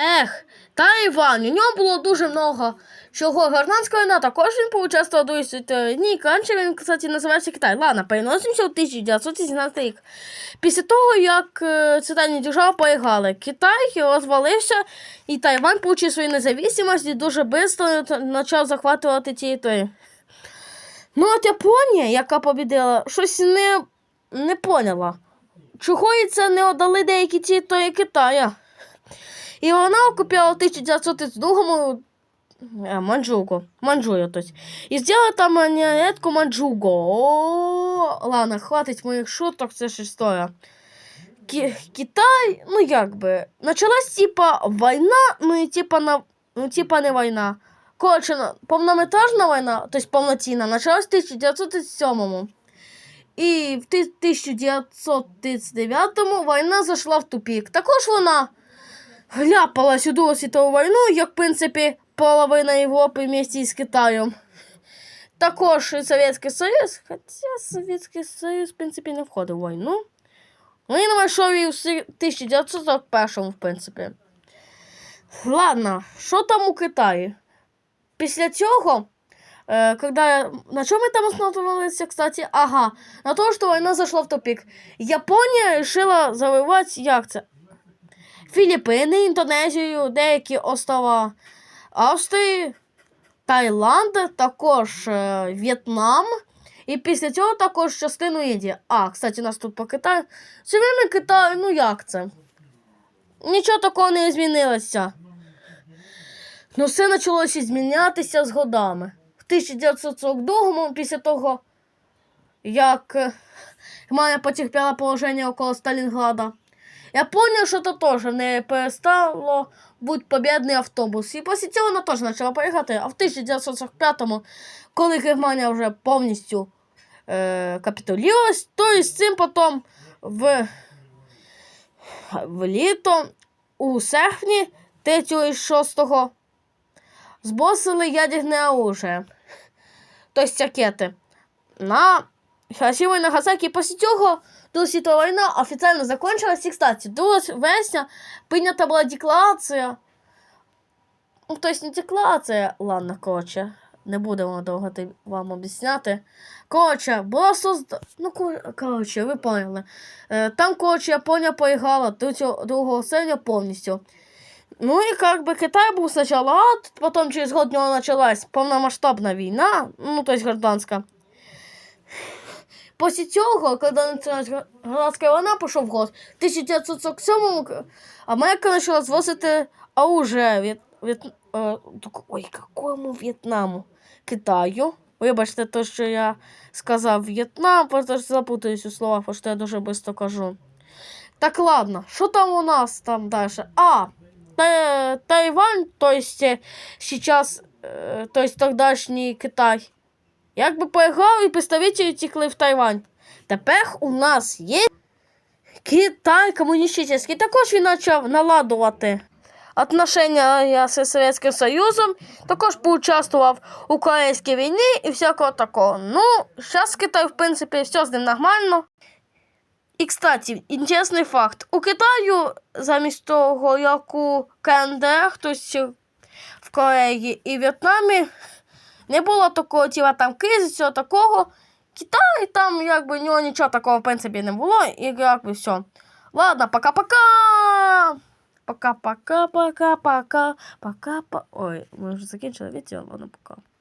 Ех, Тайвань, у нього було дуже много чого. Гражданська війна також він поучаствував до ні, раніше він, кстати, називався Китай. Ладно, переносимося в 1917 рік. Після того, як е, цитальні держави поіграли, Китай розвалився, і Тайвань получив свою незалежність і дуже швидко почав захватувати території. Ну, от Японія, яка побідила, щось не, не поняла. Чого їй це не отдали деякі території Китая? І вона окупила в 1932-му е, Манчжугу, то есть. І зробила там монетку Манчжуго. О, ладно, хватить моїх шуток, це історія. Ки- Китай, ну як би, почалась типа війна, ну і типа на ну, типа не війна. Коротше, на- повнометражна війна, тобто повноцінна, почалась в 1937-му. І в 1939-му війна зайшла в тупік. Також вона вляпалась у Другу війну, як, в принципі, половина Європи вместе з Китаєм. Також і Совєтський Союз, хоча Совєтський Союз, в принципі, не входив у війну. Він вийшов і в си- 1941-му, в принципі. Ладно, що там у Китаї? Після цього, е, когда, на чому ми там основувалися, кстати? Ага, на тому, що війна зайшла в тупик. Японія вирішила завоювати, як це? Філіппіни, Індонезію, деякі острова Австрії, Таїланд, також е, В'єтнам. І після цього також частину Індії. А, кстати, у нас тут по Китаю. Время Китай, ну як це? Нічого такого не змінилося. Ну, все почалося змінятися з годами. В 1942-му, після того, як е, Германія потерпіла положення около Сталінграда, я понял, що це теж не перестало бути побідний автобус. І після цього вона теж почала поїхати. А в 1945-му, коли Германія вже повністю е, капітулювалась, то і з цим потім в, в літо у серпні 3 і 6 збосили ядерне оружие. Тобто ракети. На Хіросіму і Нагасакі після цього Друга світова війна офіційно закончилась. І, кстати, 2 вересня прийнята була декларація. Ну, тобто не декларація, ладно, коротше, не будемо довго вам об'ясняти. Коротше, була созда... Ну, коротше, ви поняли. Е, Там, коротше, Японія поіграла 2 серпня повністю. Ну і как бы Китай був спочатку рад, потім через год у нього почалась повномасштабна війна, ну, тобто гражданська. Після цього, коли почалась гражданська війна, пішов год, в 1947-му Америка почала звозити оружие від, від, е, ой, якому В'єтнаму? Китаю. Вибачте, те, що я сказав В'єтнам, просто запутаюсь у словах, тому що я дуже швидко кажу. Так, ладно, що там у нас там далі? А, Тайвань, то есть сейчас, е, то есть тогдашній Китай. Якби поіграв і представителі тікли в Тайвань. Тепер у нас є Китай комуністичний. Також він почав наладувати отношення з Совєтським Союзом. Також поучаствував у Корейській війні і всякого такого. Ну, зараз Китай, в принципі, все з ним нормально. І, кстати, інтересний факт. У Китаю замість того, як у КНДР, тобто в Кореї і В'єтнамі, не було такого тіла там кризи, всього такого. Китай там якби у нього нічого такого в принципі не було, і якби все. Ладно, пока-пока! Пока-пока, пока-пока, пока-пока. Ой, ми вже закінчили відео, ладно, пока.